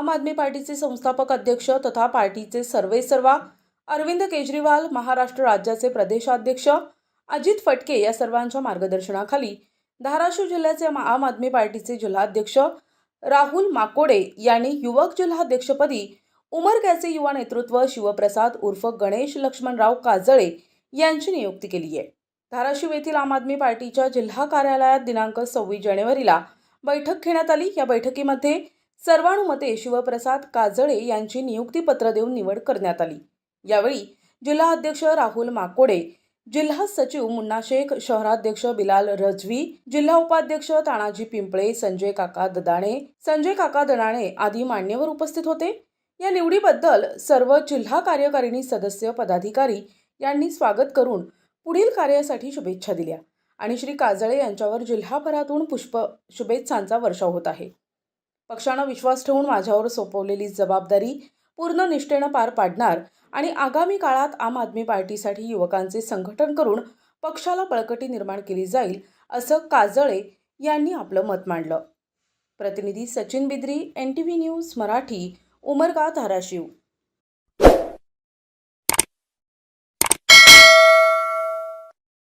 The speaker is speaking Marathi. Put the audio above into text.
आम आदमी पार्टीचे संस्थापक अध्यक्ष तथा पार्टीचे सर्वेसर्वा अरविंद केजरीवाल महाराष्ट्र राज्याचे प्रदेशाध्यक्ष अजित फटके या सर्वांच्या मार्गदर्शनाखाली धाराशिव जिल्ह्याचे आम- आदमी पार्टीचे जिल्हाध्यक्ष राहुल माकोडे यांनी युवक जिल्हाध्यक्षपदी उमरग्याचे युवा नेतृत्व शिवप्रसाद उर्फ गणेश लक्ष्मणराव काजळे यांची नियुक्ती केली आहे. धाराशिव येथील आम आदमी पार्टीच्या जिल्हा कार्यालयात दिनांक सव्वीस जानेवारीला बैठक घेण्यात आली. या बैठकीमध्ये सर्वानुमते शिवप्रसाद काजळे यांची नियुक्तीपत्र देऊन निवड करण्यात आली. यावेळी जिल्हा अध्यक्ष राहुल माकोडे जिल्हा सचिव मुन्ना शेख शहराध्यक्ष बिलाल रजवी जिल्हा उपाध्यक्ष तानाजी पिंपळे संजय काका ददाणे संजय काका दडाणे आदी मान्यवर उपस्थित होते. या निवडीबद्दल सर्व जिल्हा कार्यकारिणी सदस्य पदाधिकारी यांनी स्वागत करून पुढील कार्यासाठी शुभेच्छा दिल्या. आणि श्री काजळे यांच्यावर जिल्हाभरातून पुष्प शुभेच्छांचा वर्षाव होत आहे. पक्षानं विश्वास ठेवून माझ्यावर सोपवलेली जबाबदारी पूर्ण निष्ठेनं पार पाडणार आणि आगामी काळात आम आदमी पार्टीसाठी युवकांचे संघटन करून पक्षाला बळकटी निर्माण केली जाईल असं काजळे यांनी आपलं मत मांडलं. प्रतिनिधी Sachin Bidri N T V news Marathi Umarga Dharashiv.